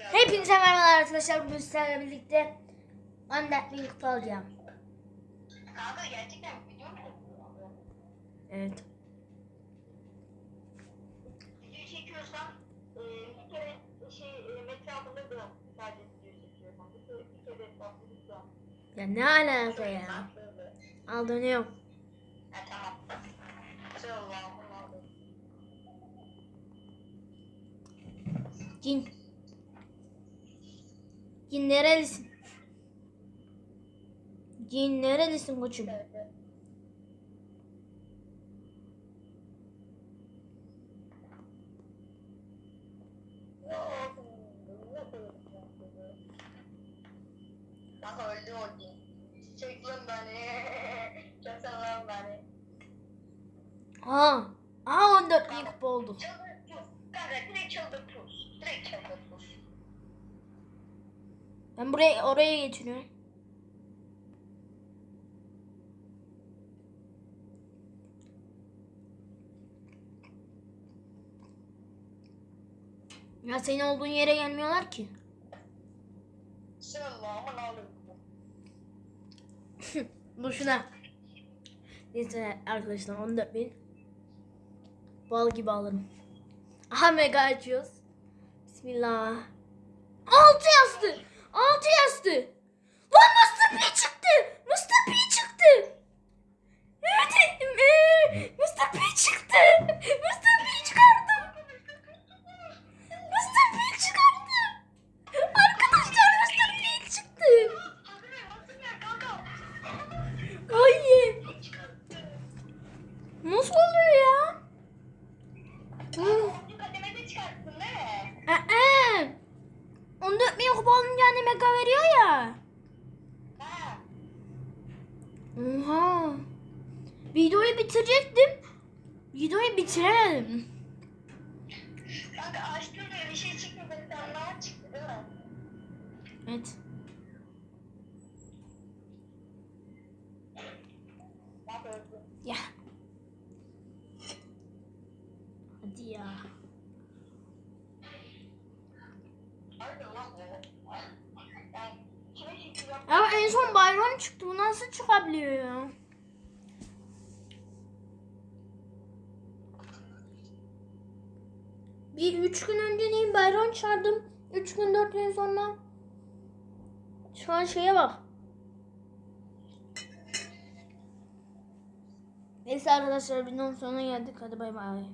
Hepinize merhabalar arkadaşlar. Bugün sizlerle birlikte Wing kutu alacağım. Kanka gerçekten video mu? Evet. Video çekiyorsan e, bir kere şey e, metre altında da sadece video çekiyorsan bir kere, bir kere etrafını da. Ya ne alaka ya? Al dönüyorum. Ha tamam. Allah'ım. Cin. Cin nerelisin? Cin nerelisin koçum? Kanka öldü o gün. Çek lan beni. Çek lan beni. Aa. Aa 14 bin kupa oldu. Çıldır pus. Kanka direkt çıldır pus. Direkt çıldır pus. Ben buraya oraya geçiriyorum. Ya senin olduğun yere gelmiyorlar ki. Boşuna. Neyse arkadaşlar 14 bin. Bal gibi alırım. Aha mega açıyoruz. Bismillah. 6 yazdı. 6 yazdı. Lan Mr. P çıktı. Mr. P çıktı. Evet. ee, Mr. P çıktı. Mr. P çıkardı. Mr. P çıkardı. Arkadaşlar Mr. P çıktı. Ay. Nasıl oluyor ya? Hı. 14 bin kupa alınca hani mega veriyor ya. Oha. Videoyu bitirecektim. Videoyu bitiremedim. Evet. Ya. Hadi ya. Ama en son bayram çıktı. Bu nasıl çıkabiliyor ya? Bir üç gün önce neyim bayram çağırdım. Üç gün dört gün sonra. Şu an şeye bak. Neyse arkadaşlar videonun sonuna geldik. Hadi bay bay.